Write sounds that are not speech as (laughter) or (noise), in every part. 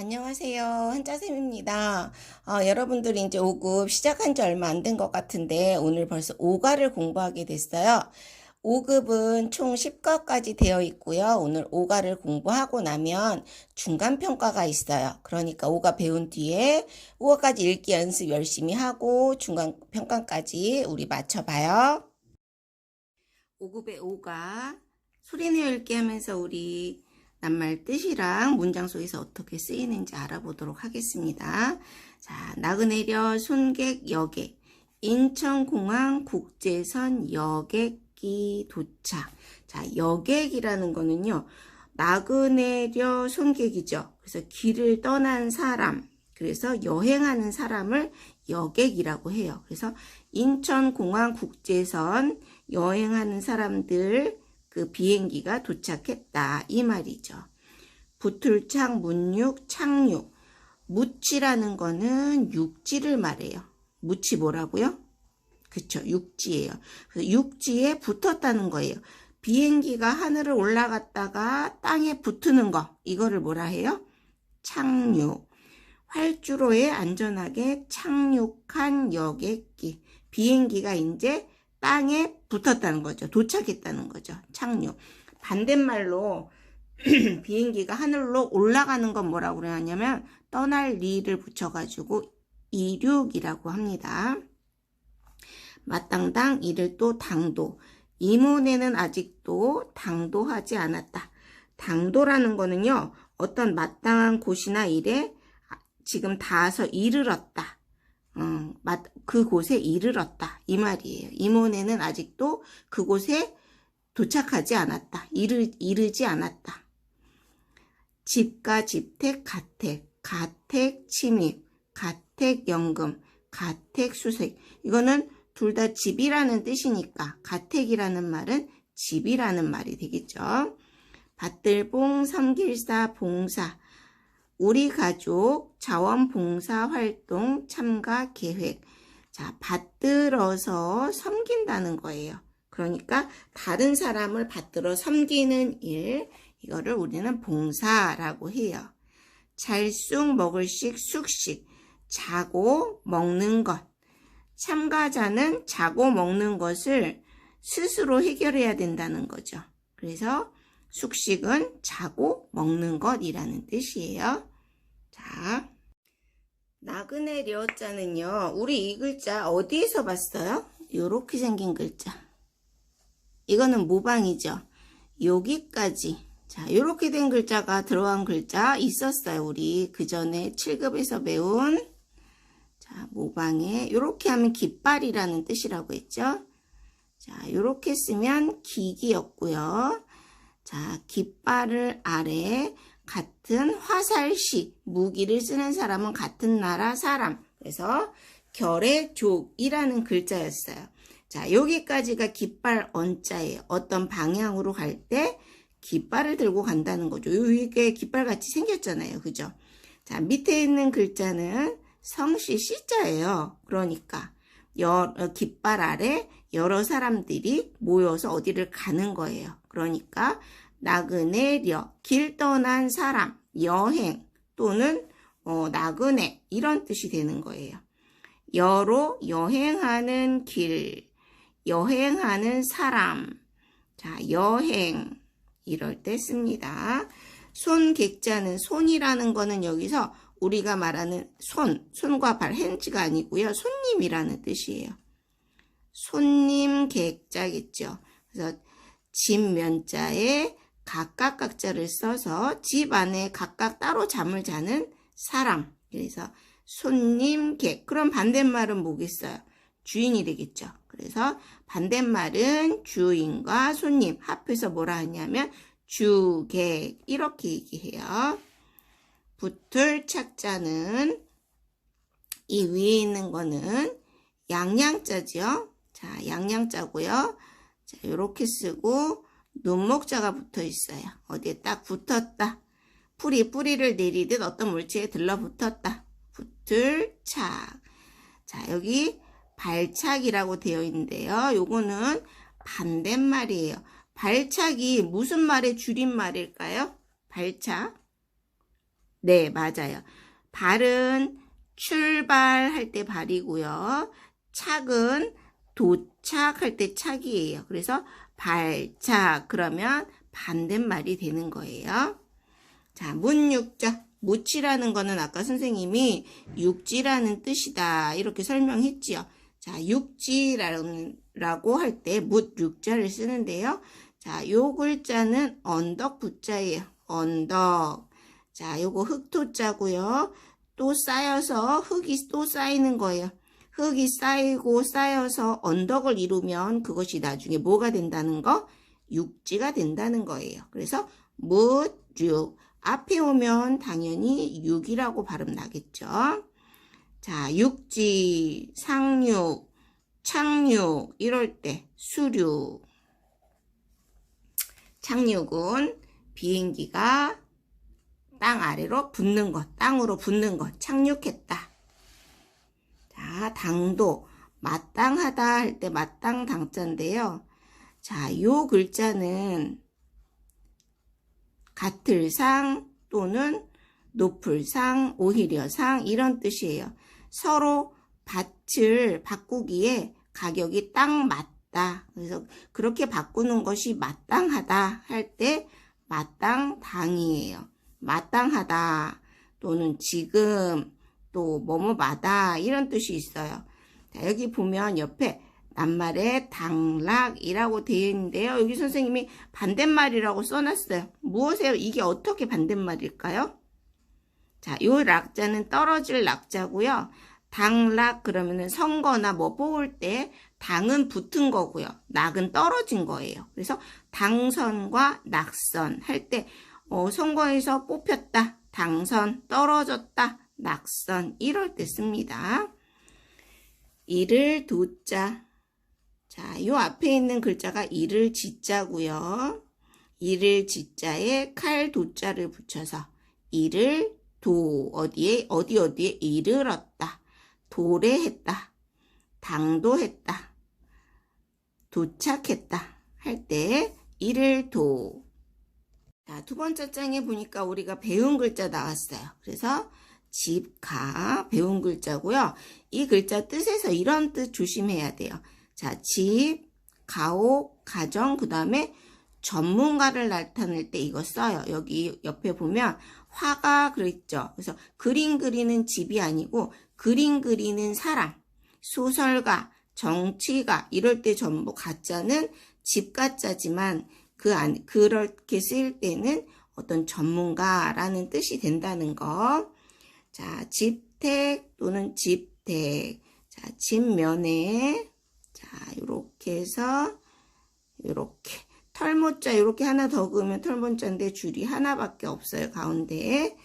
안녕하세요. 한자쌤입니다. 어, 여러분들이 이제 5급 시작한 지 얼마 안 된 것 같은데 오늘 벌써 5가를 공부하게 됐어요. 5급은 총 10과까지 되어 있고요. 오늘 5가를 공부하고 나면 중간평가가 있어요. 그러니까 5가 배운 뒤에 5가까지 읽기 연습 열심히 하고 중간평가까지 우리 맞춰봐요. 5급의 5가 소리내어 읽기 하면서 우리 낱말 뜻이랑 문장 속에서 어떻게 쓰이는지 알아보도록 하겠습니다. 자, 나그네려 손객 여객 인천공항 국제선 여객기 도착. 자, 여객이라는 거는요. 나그네려 손객이죠. 그래서 길을 떠난 사람. 그래서 여행하는 사람을 여객이라고 해요. 그래서 인천공항 국제선 여행하는 사람들 그 비행기가 도착했다. 이 말이죠. 부틀창, 문육, 착륙. 무치라는 거는 육지를 말해요. 무치 뭐라고요? 그쵸. 육지예요. 육지에 붙었다는 거예요. 비행기가 하늘을 올라갔다가 땅에 붙는 거. 이거를 뭐라 해요? 착륙. 활주로에 안전하게 착륙한 여객기. 비행기가 이제 땅에 붙었다는 거죠. 도착했다는 거죠. 착륙. 반대말로 (clears throat) 비행기가 하늘로 올라가는 건 뭐라고 그러냐면 떠날 리를 붙여가지고 이륙이라고 합니다. 마땅당 이를 또 당도. 이문에는 아직도 당도하지 않았다. 당도라는 거는요. 어떤 마땅한 곳이나 일에 지금 닿아서 이르렀다. 음, 그곳에 이르렀다. 이 말이에요. 이모네는 아직도 그곳에 도착하지 않았다. 이르, 이르지 않았다. 집가 집택 가택, 가택 침입, 가택 연금, 가택 수색. 이거는 둘 다 집이라는 뜻이니까 가택이라는 말은 집이라는 말이 되겠죠. 밭들봉 삼길사 봉사 우리 가족 자원봉사 활동 참가 계획. 자, 받들어서 섬긴다는 거예요. 그러니까 다른 사람을 받들어 섬기는 일, 이거를 우리는 봉사라고 해요. 잘쑥 먹을식 숙식, 자고 먹는 것. 참가자는 자고 먹는 것을 스스로 해결해야 된다는 거죠. 그래서 숙식은 자고 먹는 것이라는 뜻이에요. 자, 나그네 려자는요, 우리 이 글자 어디에서 봤어요? 요렇게 생긴 글자. 이거는 모방이죠. 여기까지. 자, 요렇게 된 글자가 들어간 글자 있었어요. 우리 그 전에 7급에서 배운 자, 모방에 요렇게 하면 깃발이라는 뜻이라고 했죠. 자, 요렇게 쓰면 기기였고요. 자, 깃발을 아래 같은 화살시 무기를 쓰는 사람은 같은 나라 사람. 그래서 결의 족이라는 글자였어요. 자, 여기까지가 깃발 언자예요. 어떤 방향으로 갈 때 깃발을 들고 간다는 거죠. 이게 깃발 같이 생겼잖아요. 그죠? 자, 밑에 있는 글자는 성씨 시자예요. 그러니까 여, 어, 깃발 아래 여러 사람들이 모여서 어디를 가는 거예요. 그러니까 나그네려 길 떠난 사람 여행 또는 어, 나그네 이런 뜻이 되는 거예요. 여로 여행하는 길 여행하는 사람 자 여행 이럴 때 씁니다. 손 객자는 손이라는 거는 여기서 우리가 말하는 손, 손과 발, 핸즈가 아니고요. 손님이라는 뜻이에요. 손님 객자겠죠. 그래서 집 면자에 각각 각자를 써서 집 안에 각각 따로 잠을 자는 사람. 그래서 손님 객. 그럼 반대말은 뭐겠어요? 주인이 되겠죠. 그래서 반대말은 주인과 손님 합해서 뭐라 하냐면 주객 이렇게 얘기해요. 붙을 착자는 이 위에 있는 거는 양양자죠. 자, 양양자고요. 자, 이렇게 쓰고 눈목자가 붙어 있어요. 어디에 딱 붙었다. 풀이 뿌리를 내리듯 어떤 물체에 들러붙었다. 붙을 착. 자, 여기 발착이라고 되어 있는데요. 요거는 반대말이에요. 발착이 무슨 말의 줄임말일까요? 발착. 네, 맞아요. 발은 출발할 때 발이고요. 착은 도착할 때 착이에요. 그래서 발착 그러면 반대말이 되는 거예요. 자, 문육자. 무치라는 거는 아까 선생님이 육지라는 뜻이다. 이렇게 설명했지요. 자, 육지라고 할 때 묻육자를 쓰는데요. 자, 요 글자는 언덕 부자예요. 언덕. 자, 요거 흑토자고요. 또 쌓여서 흙이 또 쌓이는 거예요. 흙이 쌓이고 쌓여서 언덕을 이루면 그것이 나중에 뭐가 된다는 거? 육지가 된다는 거예요. 그래서 묻육. 앞에 오면 당연히 육이라고 발음 나겠죠. 자, 육지, 상륙, 착륙 이럴 때 수륙. 착륙은 비행기가 땅 아래로 붙는 것, 땅으로 붙는 것, 착륙했다. 자, 당도, 마땅하다 할 때 마땅 당자인데요. 자, 요 글자는 같을 상 또는 높을 상, 오히려 상 이런 뜻이에요. 서로 밭을 바꾸기에 가격이 딱 맞다. 그래서 그렇게 바꾸는 것이 마땅하다 할 때 마땅당이에요. 마땅하다 또는 지금 또 뭐뭐마다 이런 뜻이 있어요. 자, 여기 보면 옆에 낱말에 당락이라고 되어 있는데요. 여기 선생님이 반대말이라고 써놨어요. 무엇이에요? 이게 어떻게 반대말일까요? 자, 요 락자는 떨어질 락자고요. 당락 그러면은 선거나 뭐 뽑을 때 당은 붙은 거고요. 낙은 떨어진 거예요. 그래서 당선과 낙선 할 때 어, 선거에서 뽑혔다, 당선, 떨어졌다, 낙선 이럴 때 씁니다. 이를 도자 자, 요 앞에 있는 글자가 이를 지자고요. 이를 지자에 칼 도자를 붙여서 이를 도 어디에 어디 어디에 이르렀다. 도래했다. 당도했다. 도착했다. 할 때 이를 도. 자, 두 번째 장에 보니까 우리가 배운 글자 나왔어요. 그래서 집, 가, 배운 글자고요. 이 글자 뜻에서 이런 뜻 조심해야 돼요. 자, 집, 가옥, 가정, 그 다음에 전문가를 나타낼 때 이거 써요. 여기 옆에 보면 화가 그랬죠. 그래서 그림 그리는 집이 아니고 그림 그리는 사람, 소설가, 정치가 이럴 때 전부 가짜는 집 가짜지만 그 안, 그렇게 쓰일 때는 어떤 전문가라는 뜻이 된다는 거. 자, 집택 또는 집택. 자, 집면에 자, 이렇게 해서 이렇게 털모자 이렇게 하나 더 그으면 털모자인데 줄이 하나밖에 없어요. 가운데에.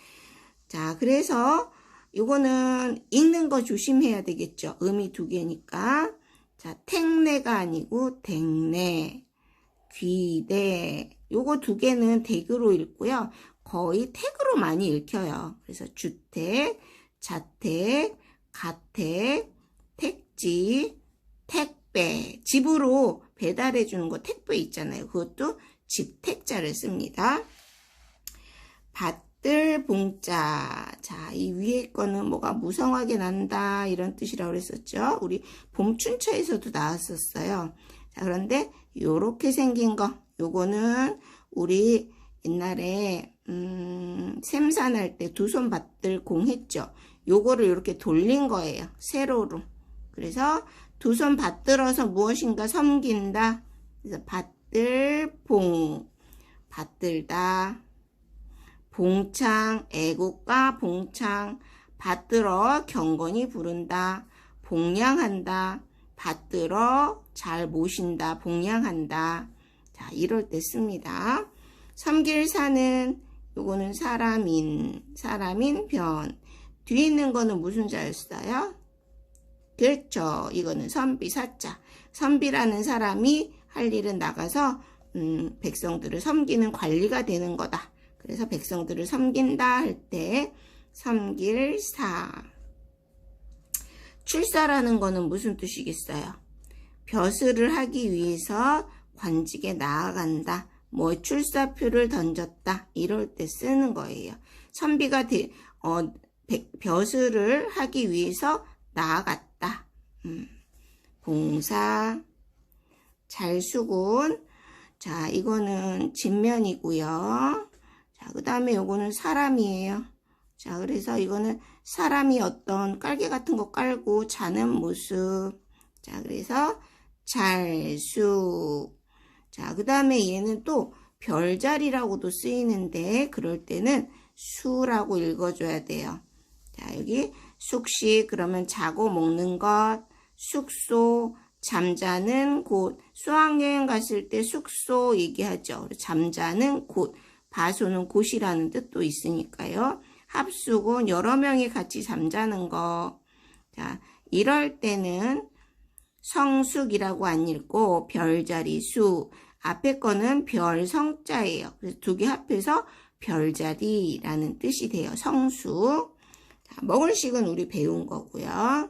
자, 그래서 이거는 읽는 거 조심해야 되겠죠. 음이 두 개니까. 자, 택내가 아니고 댕내, 귀대. 요거 두 개는 댁으로 읽고요. 거의 택으로 많이 읽혀요. 그래서 주택, 자택, 가택, 택지, 택배. 집으로 배달해 주는 거 택배 있잖아요. 그것도 집택자를 씁니다. 밭들 봉자. 자, 이 위에 거는 뭐가 무성하게 난다 이런 뜻이라고 그랬었죠. 우리 봄춘처에서도 나왔었어요. 자, 그런데 요렇게 생긴 거. 요거는 우리 옛날에 음, 샘산할 때 두손 밭들 공 했죠. 요거를 이렇게 돌린 거예요. 세로로. 그래서 두 손 받들어서 무엇인가 섬긴다. 그래서 받들 봉 받들다. 봉창 애국가 봉창 받들어 경건히 부른다. 봉양한다. 받들어 잘 모신다. 봉양한다. 자, 이럴 때 씁니다. 섬길사는 요거는 사람인 사람인 변 뒤에 있는 거는 무슨 자였어요? 그렇죠. 이거는 선비 사자. 선비라는 사람이 할 일은 나가서 음, 백성들을 섬기는 관리가 되는 거다. 그래서 백성들을 섬긴다 할 때 섬길사. 출사라는 거는 무슨 뜻이겠어요? 벼슬을 하기 위해서 관직에 나아간다. 뭐 출사표를 던졌다. 이럴 때 쓰는 거예요. 선비가 되, 어, 배- 벼슬을 하기 위해서 나아갔다. 음, 봉사, 잘수군. 자, 이거는 진면이고요. 자, 그 다음에 요거는 사람이에요. 자, 그래서 이거는 사람이 어떤 깔개 같은 거 깔고 자는 모습. 자, 그래서 잘수. 자, 그 다음에 얘는 또 별자리라고도 쓰이는데, 그럴 때는 수라고 읽어줘야 돼요. 자, 여기 숙식, 그러면 자고 먹는 것, 숙소, 잠자는 곳. 수학여행 갔을 때 숙소 얘기하죠. 잠자는 곳. 바소는 곳이라는 뜻도 있으니까요. 합숙은 여러 명이 같이 잠자는 거. 자, 이럴 때는 성숙이라고 안 읽고 별자리 수. 앞에 거는 별 성자예요. 그래서 두 개 합해서 별자리라는 뜻이 돼요. 성숙. 자, 먹을 식은 우리 배운 거고요.